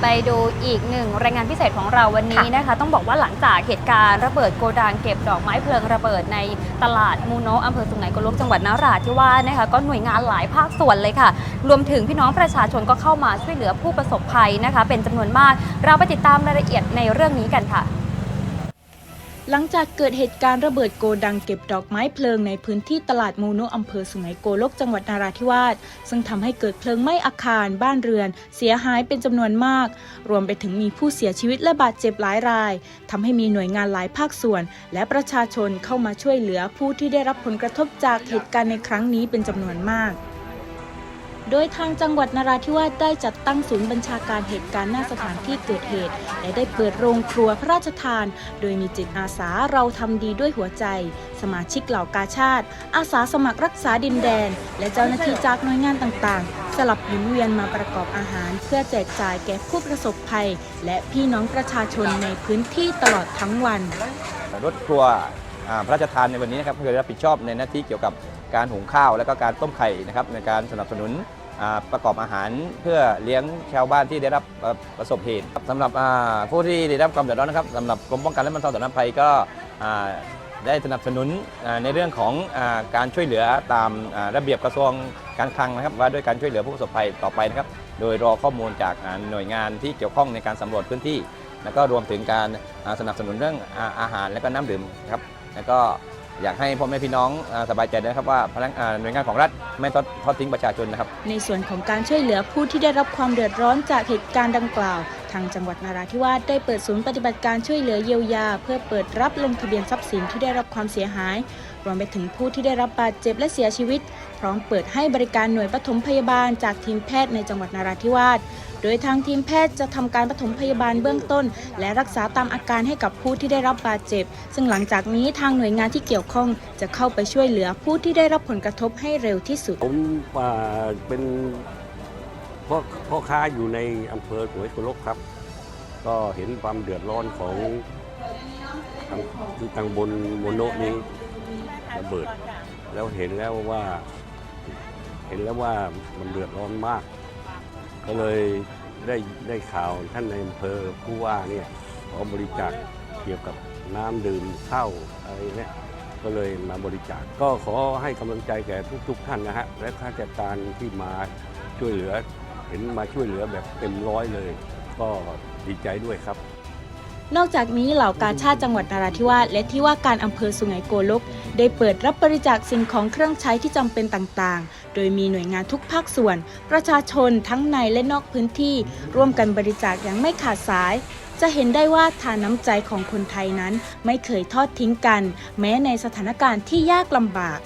ไปดูอีกหนึ่งรายงานพิเศษของเราวันนี้นะคะ ต้องบอกว่าหลังจากเหตุการณ์ระเบิดโกดังเก็บดอกไม้เพลิงระเบิดในตลาดมูโนะอำเภอสุไหงโกลกจังหวัดนราธิวาสนะคะก็หน่วยงานหลายภาคส่วนเลยค่ะ รวมถึงพี่น้องประชาชนก็เข้ามาช่วยเหลือผู้ประสบภัยนะคะ เป็นจำนวนมากเราไปติดตามรายละเอียดในเรื่องนี้กันค่ะ หลังจากเกิดเหตุการณ์ระเบิดโกดังเก็บดอกไม้เพลิงในพื้นที่ตลาดมูโนอำเภอสุไหงโกลกจังหวัดนาราธิวาสซึ่งทำให้เกิดเพลิงไหม้อาคารบ้านเรือน เสียหายเป็นจำนวนมาก รวมไปถึงมีผู้เสียชีวิตและบาดเจ็บหลายรายทำให้มีหน่วยงานหลายภาคส่วน และประชาชนเข้ามาช่วยเหลือผู้ที่ได้รับผลกระทบจากเหตุการณ์ในครั้งนี้เป็นจำนวนมาก โดยทางจังหวัดนราธิวาสได้จัดตั้งศูนย์บัญชาการเหตุการณ์หน้าสถานที่เกิดเหตุ และได้เปิดโรงครัวพระราชทาน โดยมีจิตอาสาเราทำดีด้วยหัวใจ สมาชิกเหล่ากาชาติ อาสาสมัครรักษาดินแดน และเจ้าหน้าที่จากหน่วยงานต่างๆ สลับหมุนเวียนมาประกอบอาหาร เพื่อแจกจ่ายแก่ผู้ประสบภัย และพี่น้องประชาชนในพื้นที่ตลอดทั้งวัน รถครัวพระราชทานในวันนี้นะครับคือรับผิดชอบในหน้าที่เกี่ยวกับการหุงข้าวและก็การต้มไข่นะครับในการสนับสนุน ประกอบอาหารเพื่อเลี้ยงชาวบ้านที่ได้รับประสบเหตุสำหรับผู้ที่ได้รับความเดือดร้อนนะครับสำหรับกรมป้องกันและบรรเทาสาธารณภัยก็ได้สนับสนุนในเรื่องของอการช่วยเหลือตามระเบียบกระทรวงการคลังนะครับ ว่าด้วยการช่วยเหลือผู้ประสบภัยต่อไปนะครับ โดยรอข้อมูลจากหน่วยงานที่เกี่ยวข้องในการสำรวจพื้นที่ แล้วก็รวมถึงการสนับสนุนเรื่องอาอาหารและก็น้ำดื่มครับแล้วก็ อยากให้พ่อแม่พี่น้องสบายใจนะครับว่าพนักหน่วยงานของรัฐไม่ทอดทอดทิ้งประชาชนนะครับ ในส่วนของการช่วยเหลือผู้ที่ได้รับความเดือดร้อนจากเหตุการณ์ดังกล่าว ทางจังหวัดนาราธิวาสได้เปิดศูนย์ปฏิบัติการช่วยเหลือเยียวยา เพื่อเปิดรับลงทะเบียนทรัพย์สินที่ได้รับความเสียหาย รวมไปถึงผู้ที่ได้รับบาดเจ็บและเสียชีวิต พร้อมเปิดให้บริการหน่วยปฐมพยาบาลจากทีมแพทย์ในจังหวัดนาราธิวาส โดยทางทีมแพทย์จะทำการปฐมพยาบาลเบื้องต้น และรักษาตามอาการให้กับผู้ที่ได้รับบาดเจ็บ ซึ่งหลังจากนี้ทางหน่วยงานที่เกี่ยวข้องจะเข้าไปช่วยเหลือผู้ที่ได้รับผลกระทบให้เร็วที่สุด ผมเป็นพ่อพ่อค้าอยู่ในอำเภอสวยกุลกครับ ก็เห็นความเดือดร้อนของทางคือทางบนโมโนนี้ระเบิด แล้วเห็นแล้วว่า เห็นแล้วว่ามันเดือดร้อนมาก ก็เลยได้ได้ข่าวท่านในอำเภอผู้ว่าเนี่ยขอบริจาคเกี่ยวกับน้ำดื่มเข้าอะไรเนี่ยก็เลยมาบริจาคก็ขอให้กำลังใจแก่ทุกๆท่านนะฮะและข้าราชการที่มาช่วยเหลือ เห็นมาช่วยเหลือแบบเต็มร้อยเลย ก็ดีใจด้วยครับ นอกจากนี้เหล่ากาชาติจังหวัดนราธิวาสและที่ว่าการอำเภอสุไหงโกลก ได้เปิดรับบริจาคสิ่งของเครื่องใช้ที่จำเป็นต่างๆ โดยมีหน่วยงานทุกภาคส่วน ประชาชนทั้งในและนอกพื้นที่ ร่วมกันบริจาคอย่างไม่ขาดสาย จะเห็นได้ว่าทานน้ำใจของคนไทยนั้นไม่เคยทอดทิ้งกัน แม้ในสถานการณ์ที่ยากลำบาก